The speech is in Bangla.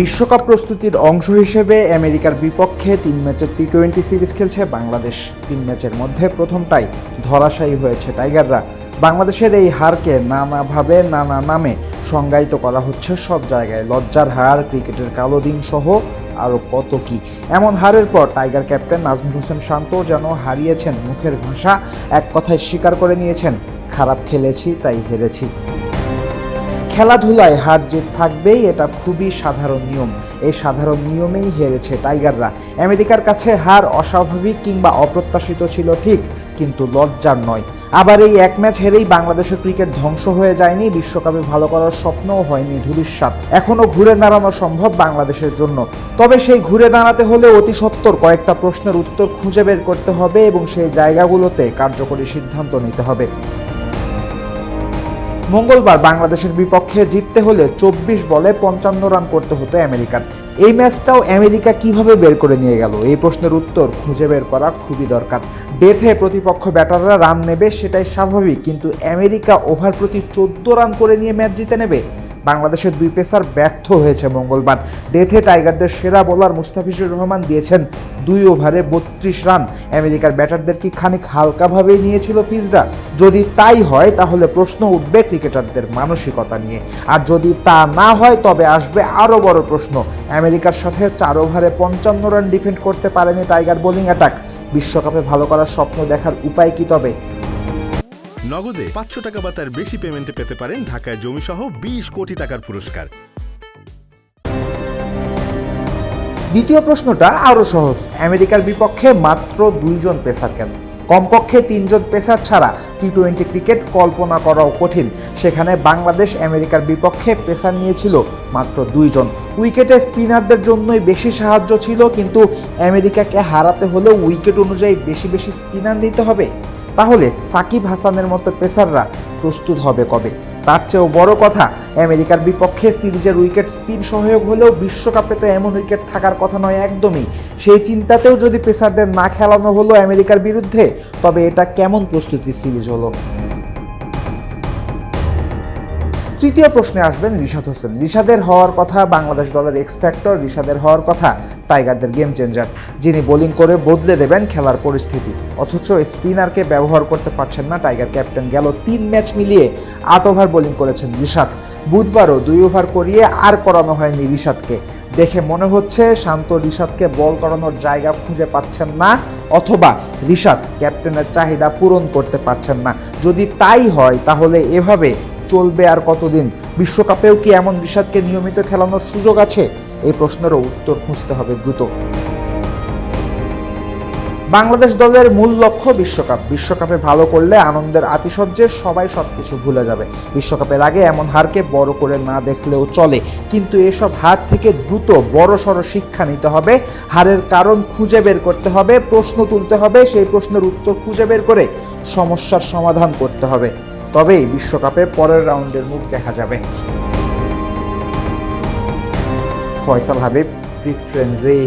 বিশ্বকাপ প্রস্তুতির অংশ হিসেবে আমেরিকার বিপক্ষে তিন ম্যাচের টি টোয়েন্টি সিরিজ খেলছে বাংলাদেশ। তিন ম্যাচের মধ্যে প্রথমটাই ধরাশায়ী হয়েছে টাইগাররা। বাংলাদেশের এই হারকে নানাভাবে, নানা নামে সংজ্ঞায়িত করা হচ্ছে। সব জায়গায় লজ্জার হার, ক্রিকেটের কালো দিন সহ আরও কত কি। এমন হারের পর টাইগার ক্যাপ্টেন নাজমুল হোসেন শান্ত যেন হারিয়েছেন মুখের ভাষা, এক কথায় স্বীকার করে নিয়েছেন, খারাপ খেলেছি, তাই হেরেছি। খেলাধুলায় হার জিত থাকবেই, এটা খুবই সাধারণ নিয়ম। এই সাধারণ নিয়মেই হেরেছে টাইগাররা। আমেরিকার কাছে হার অস্বাভাবিক কিংবা অপ্রত্যাশিত ছিল ঠিক, কিন্তু লজ্জার নয়। আবার এই এক ম্যাচ হেরেই বাংলাদেশের ক্রিকেট ধ্বংস হয়ে যায়নি, বিশ্বকাপে ভালো করার স্বপ্নও হয়নি ধূলিসাৎ এখনও ঘুরে দাঁড়ানো সম্ভব বাংলাদেশের জন্য। তবে সেই ঘুরে দাঁড়াতে হলে অতি সত্বর কয়েকটা প্রশ্নের উত্তর খুঁজে বের করতে হবে এবং সেই জায়গাগুলোতে কার্যকরী সিদ্ধান্ত নিতে হবে। মঙ্গলবার বাংলাদেশের বিপক্ষে জিততে হলে চব্বিশ বলে পঞ্চান্ন রান করতে হতো আমেরিকার। এই ম্যাচটাও আমেরিকা কীভাবে বের করে নিয়ে গেল? এই প্রশ্নের উত্তর খুঁজে বের করা খুবই দরকার। ডেথে প্রতিপক্ষ ব্যাটাররা রান নেবে সেটাই স্বাভাবিক, কিন্তু আমেরিকা ওভার প্রতি চোদ্দ রান করে নিয়ে ম্যাচ জিতে নেবে? বাংলাদেশের দুই পেসার ব্যর্থ হয়েছে মঙ্গলবার। ডেথে টাইগারদের সেরা বোলার মুস্তাফিজুর রহমান দিয়েছেন দুই ওভারে বত্রিশ রান। আমেরিকার ব্যাটারদের কি খানিক হালকাভাবেই নিয়েছিল ফিজরা? যদি তাই হয়, তাহলে প্রশ্ন উঠবে ক্রিকেটারদের মানসিকতা নিয়ে। আর যদি তা না হয়, তবে আসবে আরও বড় প্রশ্ন। আমেরিকার সাথে চার ওভারে পঞ্চান্ন রান ডিফেন্ড করতে পারেনি টাইগার বোলিং অ্যাটাক। বিশ্বকাপে ভালো করার স্বপ্ন দেখার উপায় কি তবে? নগদে পাঁচশো টাকা বা তার বেশি পেমেন্টে পেতে পারেন ঢাকায় জমিসহ বিশ কোটি টাকার পুরস্কার। দ্বিতীয় প্রশ্নটা আরও সহজ। আমেরিকার বিপক্ষে মাত্র দুইজন পেসার কেন কমপক্ষে তিনজন পেসার ছাড়া টি টোয়েন্টি ক্রিকেট কল্পনা করাও কঠিন। সেখানে বাংলাদেশ আমেরিকার বিপক্ষে পেসার নিয়েছিল মাত্র দুইজন। উইকেটে স্পিনারদের জন্যই বেশি সাহায্য ছিল, কিন্তু আমেরিকাকে হারাতে হলেও উইকেট অনুযায়ী বেশি বেশি স্পিনার নিতে হবে। তাহলে সাকিব হাসানের মতো পেসাররা প্রস্তুত হবে কবে? তার চেয়েও বড় কথা, আমেরিকার বিপক্ষে সিরিজের উইকেট স্পিন সহায়ক হলেও বিশ্বকাপে তো এমন উইকেট থাকার কথা নয় একদমই। সেই চিন্তাতেও যদি পেসারদের না খেলানো হলো আমেরিকার বিরুদ্ধে, তবে এটা কেমন প্রস্তুতি সিরিজ হলো? তৃতীয় প্রশ্নে আসবেন রিশাদ হোসেন। রিশাদের হওয়ার কথা, বাংলাদেশ দলের এক্স ফ্যাক্টর রিশাদের হওয়ার কথা, টাইগারদের গেম চেঞ্জার যিনি বোলিং করে বদলে দেবেন খেলার পরিস্থিতি। অথচ স্পিনারকে ব্যবহার করতে পারছেন না টাইগার ক্যাপ্টেন। গেল তিন ম্যাচ মিলিয়ে আট ওভার বোলিং করেছেন রিশাদ। বুধবারও দুই ওভার করিয়ে আর করানো হয়নি রিশাদকে। দেখে মনে হচ্ছে শান্ত রিশাদকে বল করানোর জায়গা খুঁজে পাচ্ছেন না, অথবা রিশাদ ক্যাপ্টেনের চাহিদা পূরণ করতে পারছেন না। যদি তাই হয়, তাহলে এভাবে চলবে আর কতদিন? বিশ্বকাপেও কি এমন রিশাদকে নিয়মিত খেলানোর সুযোগ আছে? এই প্রশ্নেরও উত্তর খুঁজতে হবে দ্রুত। বাংলাদেশ দলের মূল লক্ষ্য বিশ্বকাপ। বিশ্বকাপে ভালো করলে আনন্দের আতিশয্যে সবাই সবকিছু ভুলে যাবে। বিশ্বকাপের আগে এমন হারকে বড় করে না দেখলেও চলে। কিন্তু এসব হার থেকে দ্রুত বড় সড় শিক্ষা নিতে হবে। হারের কারণ খুঁজে বের করতে হবে, প্রশ্ন তুলতে হবে, সেই প্রশ্নের উত্তর খুঁজে বের করে সমস্যার সমাধান করতে হবে। তবেই বিশ্বকাপে পরের রাউন্ডের মুখ দেখা যাবে। ফয়সাল হাবিব ফ্রেন্ডজি